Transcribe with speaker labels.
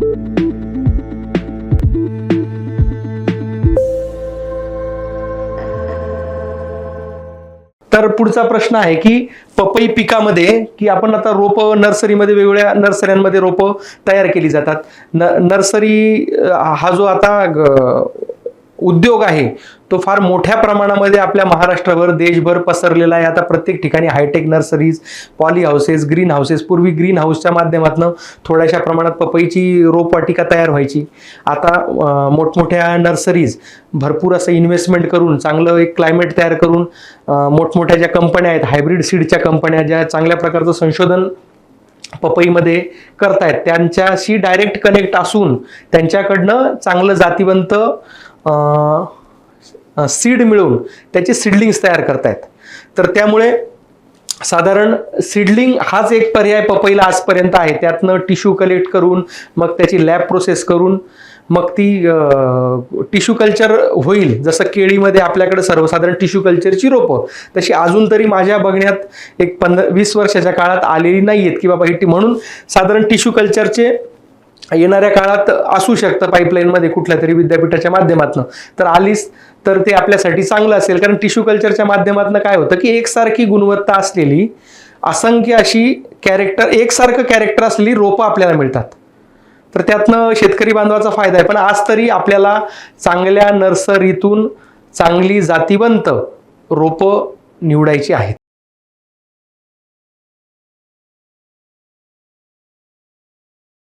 Speaker 1: तर पुढचा प्रश्न आहे की पपई पिकामध्ये की आपण आता रोप नर्सरीमध्ये वेगवेगळ्या नर्सऱ्यांमध्ये रोप तयार केली जातात. न नर्सरी हा जो आता उद्योग आहे तो फार मोठ्या प्रमाणामध्ये आपल्या महाराष्ट्राभर देशभर पसरलेला आहे. आता प्रत्येक ठिकाणी hi tech nurseries poly houses green houses पूर्वी ग्रीन हाऊसच्या माध्यमातून थोड्याशा प्रमाणात पपईची रोपवाटिका तयार व्हायची. आता मोठमोठ्या नर्सरीज भरपूर असं इन्व्हेस्टमेंट करून चांगलं एक क्लायमेट तयार करून मोठमोठ्या ज्या कंपन्या आहेत हायब्रिड सीडच्या कंपन्या ज्या चांगल्या प्रकारचं संशोधन पपईमध्ये करतायत त्यांच्याशी डायरेक्ट कनेक्ट असून त्यांच्याकडनं चांगलं जातीवंत सीड मिळवून त्याचे सिडलिंग्स तयार करतायत. तर त्यामुळे साधारण सिडलिंग हाच एक पर्याय पपईला आजपर्यंत आहे. त्यातनं टिश्यू कलेक्ट करून मग त्याची लॅब प्रोसेस करून मग ती टिश्यू कल्चर होईल. जसं केळीमध्ये आपल्याकडे सर्वसाधारण टिश्यू कल्चरची रोपं. तशी अजून तरी माझ्या बघण्यात एक पंधरा वीस वर्षाच्या काळात आलेली नाही आहेत किंवा ही म्हणून साधारण टिश्यू कल्चरचे येणाऱ्या काळात असू शकतं पाईपलाईनमध्ये कुठल्या तरी विद्यापीठाच्या माध्यमातून. तर आलीच तर ते आपल्यासाठी चांगलं असेल. कारण टिश्यू कल्चरच्या माध्यमातून काय होतं की एकसारखी गुणवत्ता असलेली असंख्य अशी कॅरेक्टर एकसारखं कॅरेक्टर असलेली रोपं आपल्याला मिळतात. तर त्यातनं शेतकरी बांधवाचा फायदा आहे. पण आज तरी आपल्याला चांगल्या नर्सरीतून चांगली जातीवंत रोपं निवडायची आहेत.